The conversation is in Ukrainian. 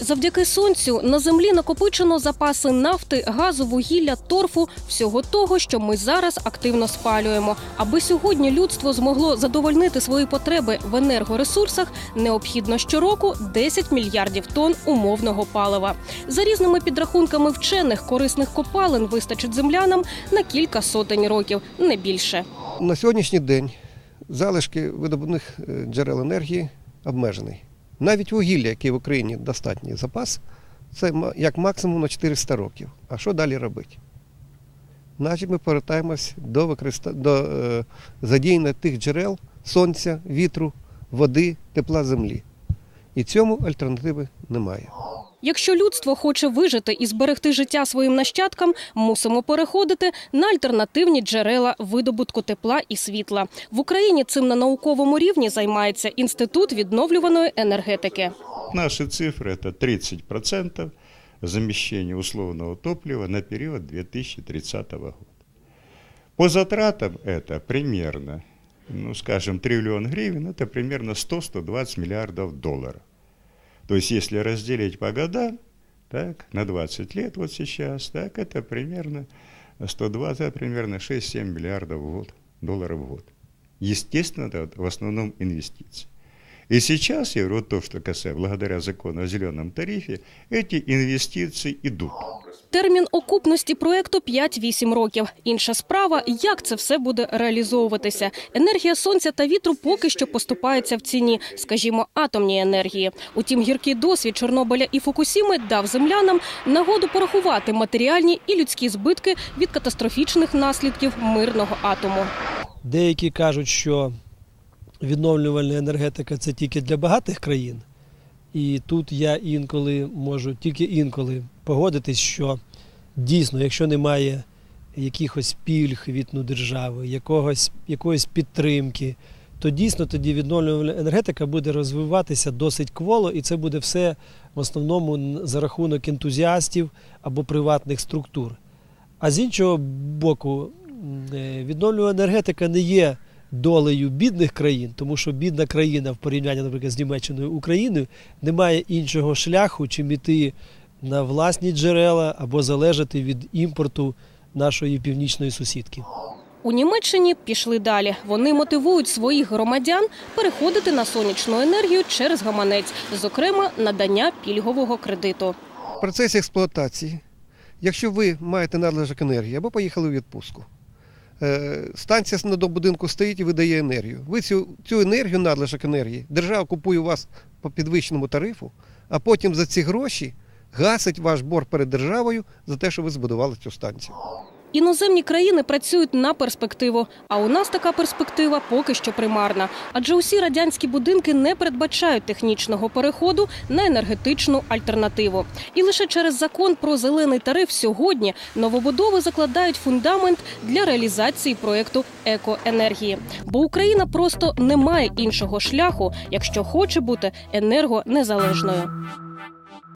Завдяки сонцю на землі накопичено запаси нафти, газу, вугілля, торфу, всього того, що ми зараз активно спалюємо. Аби сьогодні людство змогло задовольнити свої потреби в енергоресурсах, необхідно щороку 10 мільярдів тонн умовного палива. За різними підрахунками вчених, корисних копалин вистачить землянам на кілька сотень років, не більше. На сьогоднішній день залишки видобувних е, джерел енергії обмежений. Навіть вугілля, яке в Україні достатній запас, це як максимум на 400 років. А що далі робити? Значить, ми повертаємось до, використа... до е, задіяння тих джерел сонця, вітру, води, тепла землі. І цьому альтернативи немає. Якщо людство хоче вижити і зберегти життя своїм нащадкам, мусимо переходити на альтернативні джерела видобутку тепла і світла. В Україні цим на науковому рівні займається інститут відновлюваної енергетики. Наши цифры – это 30% замещения условного топлива на период 2030 года. По затратам это примерно, ну, скажем, триллион гривен, это примерно 100-120 миллиардов долларов. То есть, если разделить по годам, так, на 20 лет вот сейчас, так, это примерно 120, примерно 6-7 миллиардов в год, долларов в год. Естественно, это в основном инвестиции. И сейчас, я говорю, вот то, что касается, благодаря закону о зеленом тарифе, эти инвестиции идут. Термін окупності проекту 5-8 років. Інша справа, як це все буде реалізовуватися. Енергія сонця та вітру поки що поступається в ціні, скажімо, атомній енергії. Утім, гіркий досвід Чорнобиля і Фукусіми дав землянам нагоду порахувати матеріальні і людські збитки від катастрофічних наслідків мирного атому. Деякі кажуть, що відновлювальна енергетика це тільки для багатих країн. І тут я інколи можу тільки інколи погодитись, що дійсно, якщо немає якихось пільг від ну, держави, якогось, якоїсь підтримки, то дійсно тоді відновлювальна енергетика буде розвиватися досить кволо, і це буде все в основному за рахунок ентузіастів або приватних структур. А з іншого боку, е, відновлювальна енергетика не є долею бідних країн, тому що бідна країна в порівнянні, наприклад, з Німеччиною Україною не має іншого шляху, чим іти на власні джерела або залежати від імпорту нашої північної сусідки. У Німеччині пішли далі. Вони мотивують своїх громадян переходити на сонячну енергію через гаманець, зокрема надання пільгового кредиту. В процесі експлуатації, якщо ви маєте надлишок енергії або поїхали у відпустку, е, станція на до будинку стоїть і видає енергію. Ви цю, цю енергію, надлишок енергії, держава купує у вас по підвищеному тарифу, а потім за ці гроші гасить ваш борг перед державою за те, що ви збудували цю станцію. Іноземні країни працюють на перспективу, а у нас така перспектива поки що примарна. Адже усі радянські будинки не передбачають технічного переходу на енергетичну альтернативу. І лише через закон про зелений тариф сьогодні новобудови закладають фундамент для реалізації проєкту екоенергії. Бо Україна просто не має іншого шляху, якщо хоче бути енергонезалежною.